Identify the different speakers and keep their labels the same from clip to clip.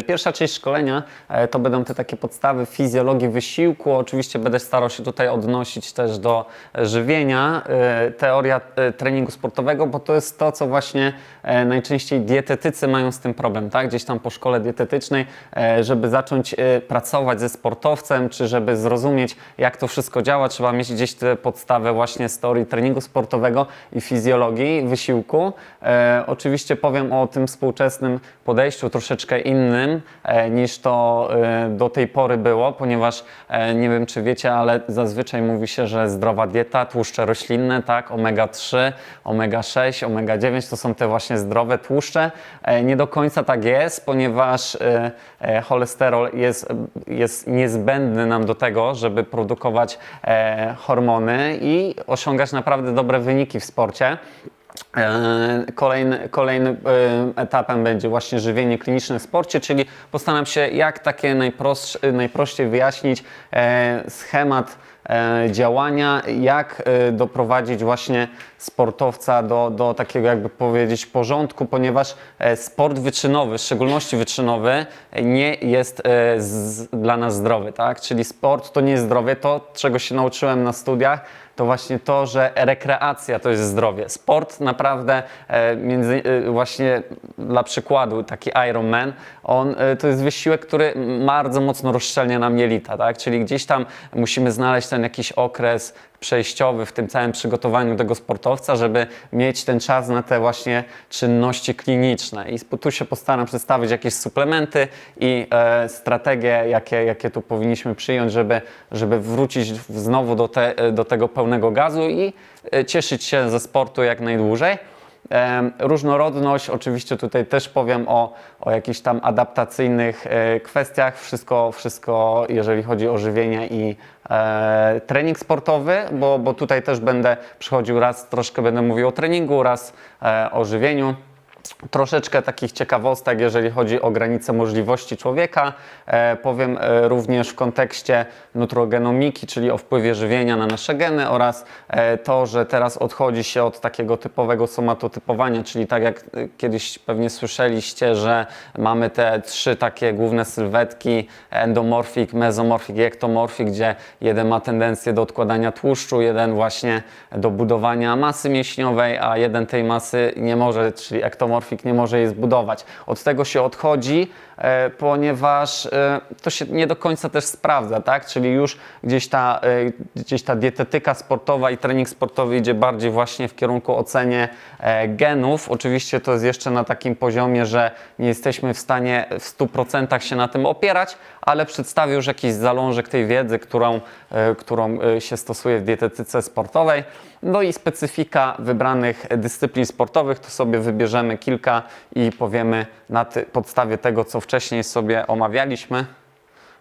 Speaker 1: Pierwsza część szkolenia e, to będą te takie podstawy fizjologii wysiłku. Oczywiście będę starał się tutaj odnosić też do e, żywienia, e, teoria treningu sportowego, bo to jest to, co właśnie najczęściej dietetycy mają z tym problem, tak? Gdzieś tam po szkole dietetycznej, żeby zacząć pracować ze sportowcem, czy żeby zrozumieć, jak to wszystko działa, trzeba mieć gdzieś te podstawę właśnie z teorii treningu sportowego i fizjologii wysiłku. Oczywiście powiem o tym współczesnym podejściu troszeczkę innym e, niż to e, do tej pory było, ponieważ e, nie wiem czy wiecie, ale zazwyczaj mówi się, że zdrowa dieta, tłuszcze roślinne, tak, omega-3, omega-6, omega-9 to są te właśnie zdrowe tłuszcze. Nie do końca tak jest, ponieważ cholesterol jest, jest niezbędny nam do tego, żeby produkować hormony i osiągać naprawdę dobre wyniki w sporcie. E, Kolejny, kolejnym e, etapem będzie właśnie żywienie kliniczne w sporcie, czyli postaram się jak takie najprościej wyjaśnić e, schemat działania, jak doprowadzić właśnie sportowca do, do takiego jakby powiedzieć porządku, ponieważ sport wyczynowy, w szczególności wyczynowy, nie jest z, dla nas zdrowy, tak? Czyli sport to nie jest zdrowie, to czego się nauczyłem na studiach, to właśnie to, że rekreacja to jest zdrowie. Sport naprawdę, e, między, e, właśnie dla przykładu, taki Ironman, on e, to jest wysiłek, który bardzo mocno rozszczelnia nam jelita, tak? Czyli gdzieś tam musimy znaleźć ten jakiś okres przejściowy w tym całym przygotowaniu tego sportowca, żeby mieć ten czas na te właśnie czynności kliniczne. I tu się postaram przedstawić jakieś suplementy i e, strategie, jakie, jakie tu powinniśmy przyjąć, żeby, żeby wrócić znowu do, te, do tego pełnego gazu i e, cieszyć się ze sportu jak najdłużej. Różnorodność, oczywiście tutaj też powiem o, o jakichś tam adaptacyjnych e, kwestiach. Wszystko, wszystko jeżeli chodzi o żywienie i e, trening sportowy, bo, bo tutaj też będę przychodził raz, troszkę będę mówił o treningu, raz e, o żywieniu. Troszeczkę takich ciekawostek, jeżeli chodzi o granice możliwości człowieka. E, powiem e, również w kontekście nutrogenomiki, czyli o wpływie żywienia na nasze geny oraz e, to, że teraz odchodzi się od takiego typowego somatotypowania, czyli tak jak e, kiedyś pewnie słyszeliście, że mamy te trzy takie główne sylwetki, endomorfik, mezomorfik i ektomorfik, gdzie jeden ma tendencję do odkładania tłuszczu, jeden właśnie do budowania masy mięśniowej, a jeden tej masy nie może, czyli ektomorfik nie może jej zbudować. Od tego się odchodzi, e, ponieważ e, to się nie do końca też sprawdza, tak? Czyli już gdzieś ta, e, gdzieś ta dietetyka sportowa i trening sportowy idzie bardziej właśnie w kierunku ocenie genów. Oczywiście to jest jeszcze na takim poziomie, że nie jesteśmy w stanie w 100% się na tym opierać, ale przedstawię już jakiś zalążek tej wiedzy, którą, którą się stosuje w dietetyce sportowej. No i specyfika wybranych dyscyplin sportowych, to sobie wybierzemy kilka i powiemy na podstawie tego, co wcześniej sobie omawialiśmy.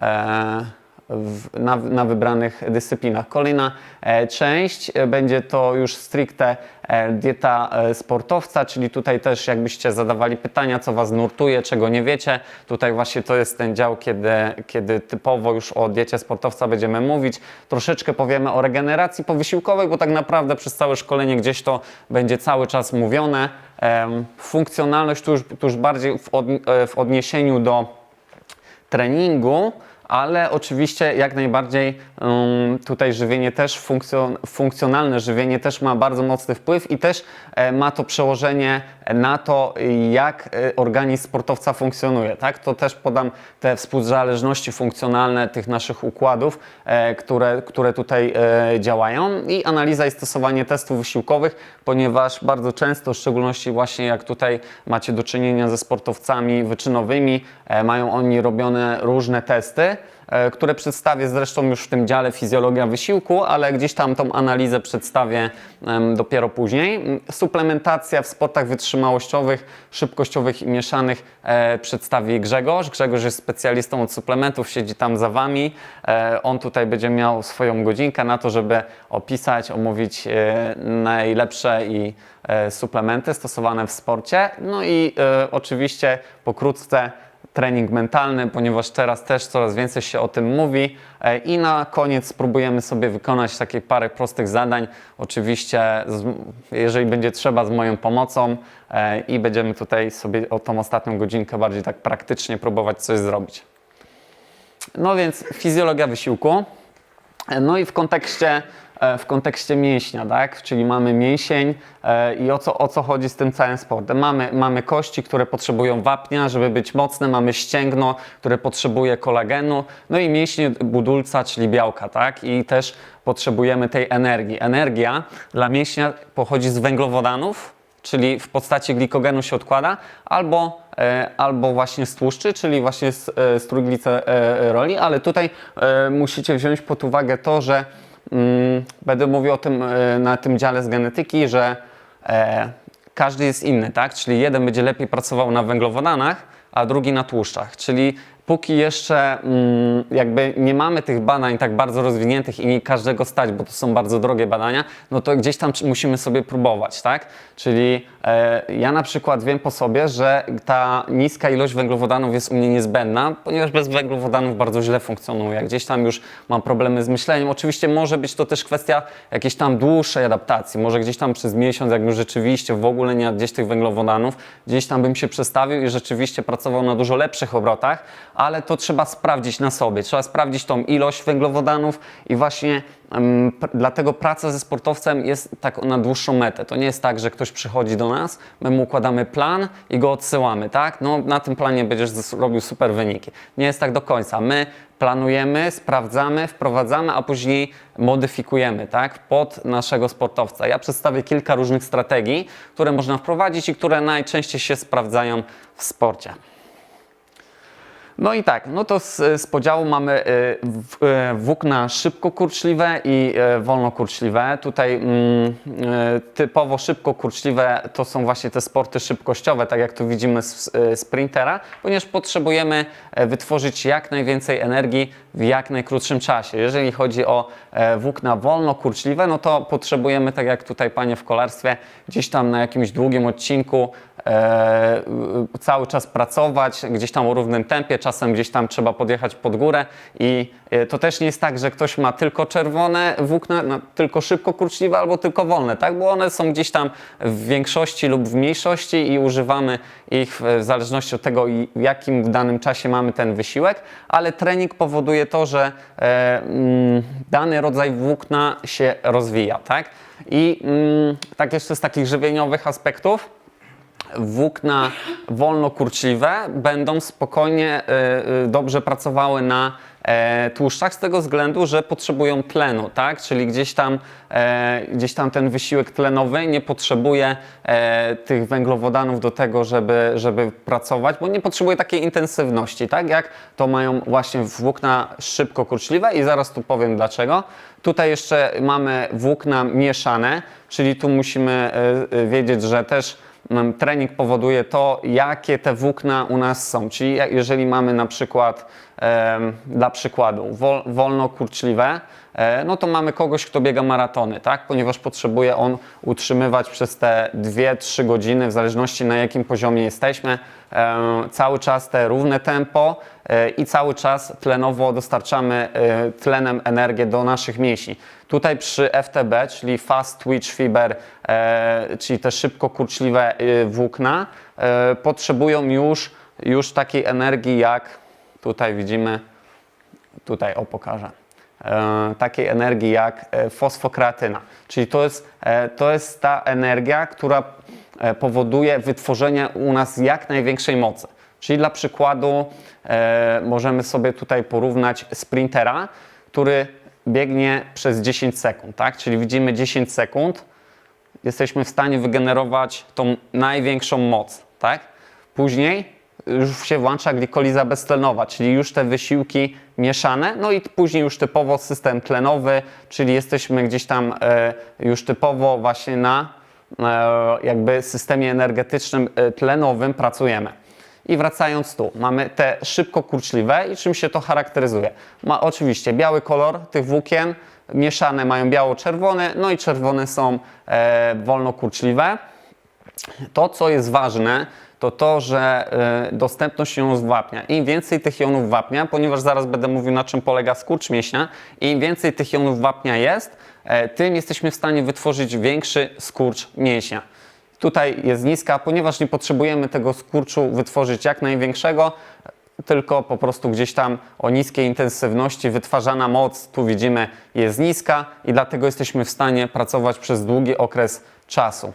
Speaker 1: E, w, na, na wybranych dyscyplinach. Kolejna e, część e, będzie to już stricte e, dieta e, sportowca, czyli tutaj też jakbyście zadawali pytania, co Was nurtuje, czego nie wiecie. Tutaj właśnie to jest ten dział, kiedy, kiedy typowo już o diecie sportowca będziemy mówić. Troszeczkę powiemy o regeneracji powysiłkowej, bo tak naprawdę przez całe szkolenie gdzieś to będzie cały czas mówione. Em, funkcjonalność tu już, tu już bardziej w, od, e, w odniesieniu do treningu, ale oczywiście jak najbardziej um, tutaj żywienie też, funkcjon, funkcjonalne żywienie też ma bardzo mocny wpływ i też e, ma to przełożenie na to, jak e, organizm sportowca funkcjonuje. Tak? To też podam te współzależności funkcjonalne tych naszych układów, e, które, które tutaj e, działają i analiza i stosowanie testów wysiłkowych, ponieważ bardzo często, w szczególności właśnie jak tutaj macie do czynienia ze sportowcami wyczynowymi, e, mają oni robione różne testy, które przedstawię zresztą już w tym dziale fizjologia wysiłku, ale gdzieś tam tą analizę przedstawię dopiero później. Suplementacja w sportach wytrzymałościowych, szybkościowych i mieszanych e, przedstawi Grzegorz. Grzegorz jest specjalistą od suplementów, siedzi tam za Wami. E, on tutaj będzie miał swoją godzinkę na to, żeby opisać, omówić e, najlepsze i e, suplementy stosowane w sporcie. No i e, oczywiście pokrótce trening mentalny, ponieważ teraz też coraz więcej się o tym mówi. E, I na koniec spróbujemy sobie wykonać takie parę prostych zadań. Oczywiście, jeżeli będzie trzeba, z moją pomocą e, i będziemy tutaj sobie o tą ostatnią godzinkę bardziej tak praktycznie próbować coś zrobić. No więc fizjologia wysiłku. No i w kontekście, e, w kontekście mięśnia, tak? Czyli mamy mięsień e, i o co, o co chodzi z tym całym sportem? Mamy, mamy kości, które potrzebują wapnia, żeby być mocne, mamy ścięgno, które potrzebuje kolagenu, no i mięśnie budulca, czyli białka, tak? I też potrzebujemy tej energii. Energia dla mięśnia pochodzi z węglowodanów, czyli w postaci glikogenu się odkłada, albo, e, albo właśnie z tłuszczy, czyli właśnie z, e, trójgliceroli, ale tutaj e, musicie wziąć pod uwagę to, że będę mówił o tym e, na tym dziale z genetyki, że e, każdy jest inny, tak? Czyli jeden będzie lepiej pracował na węglowodanach, a drugi na tłuszczach, czyli póki jeszcze mm, jakby nie mamy tych badań tak bardzo rozwiniętych i nie każdego stać, bo to są bardzo drogie badania, no to gdzieś tam musimy sobie próbować, tak? Czyli e, ja na przykład wiem po sobie, że ta niska ilość węglowodanów jest u mnie niezbędna, ponieważ bez węglowodanów bardzo źle funkcjonuję. Gdzieś tam już mam problemy z myśleniem. Oczywiście może być to też kwestia jakiejś tam dłuższej adaptacji. Może gdzieś tam przez miesiąc, jakby rzeczywiście w ogóle nie gdzieś tych węglowodanów, gdzieś tam bym się przestawił i rzeczywiście pracował na dużo lepszych obrotach, ale to trzeba sprawdzić na sobie. Trzeba sprawdzić tą ilość węglowodanów i właśnie pr- dlatego praca ze sportowcem jest tak na dłuższą metę. To nie jest tak, że ktoś przychodzi do nas, my mu układamy plan i go odsyłamy, tak? No na tym planie będziesz robił super wyniki. Nie jest tak do końca. My planujemy, sprawdzamy, wprowadzamy, a później modyfikujemy, tak? Pod naszego sportowca. Ja przedstawię kilka różnych strategii, które można wprowadzić i które najczęściej się sprawdzają w sporcie. No i tak, no to z, z podziału mamy y, y, włókna szybkokurczliwe i y, wolnokurczliwe. Tutaj mm, typowo szybkokurczliwe to są właśnie te sporty szybkościowe, tak jak tu widzimy z sprintera, ponieważ potrzebujemy e, wytworzyć jak najwięcej energii w jak najkrótszym czasie. Jeżeli chodzi o e, włókna wolnokurczliwe, no to potrzebujemy, tak jak tutaj panie w kolarstwie, gdzieś tam na jakimś długim odcinku e, cały czas pracować, gdzieś tam o równym tempie, czasem gdzieś tam trzeba podjechać pod górę i e, to też nie jest tak, że ktoś ma tylko czerwone włókna, no, tylko szybko kurczliwe albo tylko wolne, tak? Bo one są gdzieś tam w większości lub w mniejszości i używamy ich w zależności od tego, jakim w danym czasie mamy ten wysiłek, ale trening powoduje to, że e, mm, dany rodzaj włókna się rozwija, tak? I mm, tak jeszcze z takich żywieniowych aspektów, włókna wolnokurczliwe będą spokojnie y, y, dobrze pracowały na e, tłuszczach z tego względu, że potrzebują tlenu, tak? Czyli gdzieś tam, e, gdzieś tam ten wysiłek tlenowy nie potrzebuje e, tych węglowodanów do tego, żeby, żeby pracować, bo nie potrzebuje takiej intensywności, tak? Jak to mają właśnie włókna szybkokurczliwe i zaraz tu powiem dlaczego. Tutaj jeszcze mamy włókna mieszane, czyli tu musimy e, e, wiedzieć, że też trening powoduje to, jakie te włókna u nas są. Czyli jeżeli mamy na przykład, dla przykładu, wol, wolnokurczliwe, e, no to mamy kogoś, kto biega maratony, tak? Ponieważ potrzebuje on utrzymywać przez te 2-3 godziny, w zależności na jakim poziomie jesteśmy, cały czas te równe tempo e, i cały czas tlenowo dostarczamy e, tlenem energię do naszych mięśni. Tutaj przy FTB, czyli Fast Twitch Fiber, czyli te szybko kurczliwe włókna, potrzebują już, już takiej energii jak tutaj widzimy, tutaj o pokażę, e, takiej energii jak e, fosfokreatyna. Czyli to jest, e, to jest ta energia, która powoduje wytworzenie u nas jak największej mocy. Czyli dla przykładu możemy sobie tutaj porównać sprintera, który biegnie przez 10 sekund, tak? Czyli widzimy 10 sekund, jesteśmy w stanie wygenerować tą największą moc, tak? Później już się włącza glikoliza beztlenowa, czyli już te wysiłki mieszane, no i później już typowo system tlenowy, czyli jesteśmy gdzieś tam e, już typowo właśnie na e, jakby systemie energetycznym e, tlenowym pracujemy. I wracając tu, mamy te szybko kurczliwe i czym się to charakteryzuje? Ma oczywiście biały kolor tych włókien, mieszane mają biało-czerwone, no i czerwone są wolno kurczliwe. To, co jest ważne, to to, że y, dostępność jonów wapnia. Im więcej tych jonów wapnia, ponieważ zaraz będę mówił na czym polega skurcz mięśnia, im więcej tych jonów wapnia jest, e, tym jesteśmy w stanie wytworzyć większy skurcz mięśnia. Tutaj jest niska, ponieważ nie potrzebujemy tego skurczu wytworzyć jak największego, tylko po prostu gdzieś tam o niskiej intensywności wytwarzana moc, tu widzimy, jest niska i dlatego jesteśmy w stanie pracować przez długi okres czasu.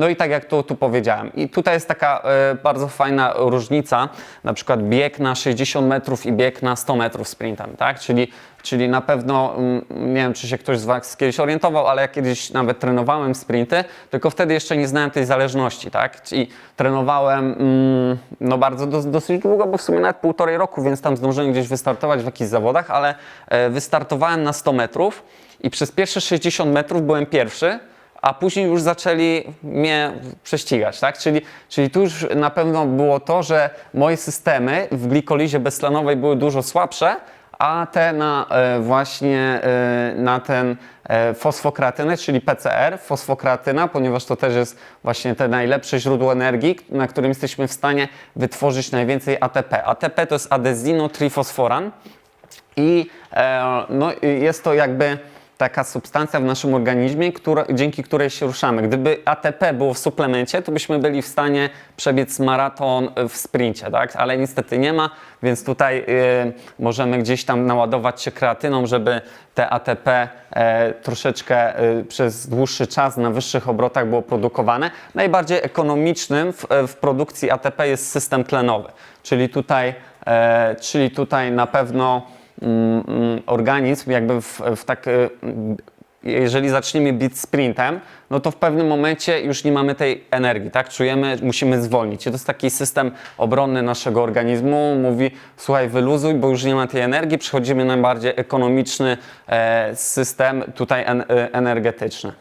Speaker 1: No i tak jak tu, tu powiedziałem. I tutaj jest taka e, bardzo fajna różnica, na przykład bieg na 60 metrów i bieg na 100 metrów sprintem, tak? Czyli, czyli na pewno, mm, nie wiem czy się ktoś z Was kiedyś orientował, ale ja kiedyś nawet trenowałem sprinty, tylko wtedy jeszcze nie znałem tej zależności, tak? Czyli trenowałem mm, no bardzo dos, dosyć długo, bo w sumie nawet półtorej roku, więc tam zdążyłem gdzieś wystartować w jakichś zawodach, ale e, wystartowałem na 100 metrów i przez pierwsze 60 metrów byłem pierwszy, a później już zaczęli mnie prześcigać, tak? Czyli, czyli tu już na pewno było to, że moje systemy w glikolizie beztlenowej były dużo słabsze, a te na e, właśnie e, na ten e, fosfokreatynę, czyli PCR, fosfokreatyna, ponieważ to też jest właśnie te najlepsze źródło energii, na którym jesteśmy w stanie wytworzyć najwięcej ATP. ATP to jest adezinotrifosforan i no, jest to jakby taka substancja w naszym organizmie, która, dzięki której się ruszamy. Gdyby ATP było w suplemencie, to byśmy byli w stanie przebiec maraton w sprincie, tak? ale niestety nie ma, więc tutaj y, możemy gdzieś tam naładować się kreatyną, żeby te ATP e, troszeczkę y, przez dłuższy czas na wyższych obrotach było produkowane. Najbardziej ekonomicznym w, w produkcji ATP jest system tlenowy, czyli tutaj, e, czyli tutaj na pewno organizm jakby w, w tak, y, jeżeli zaczniemy bić sprintem, no to w pewnym momencie już nie mamy tej energii, tak? Czujemy, musimy zwolnić. I to jest taki system obronny naszego organizmu. Mówi, słuchaj, wyluzuj, bo już nie ma tej energii, przechodzimy na bardziej ekonomiczny e, system tutaj e, energetyczny.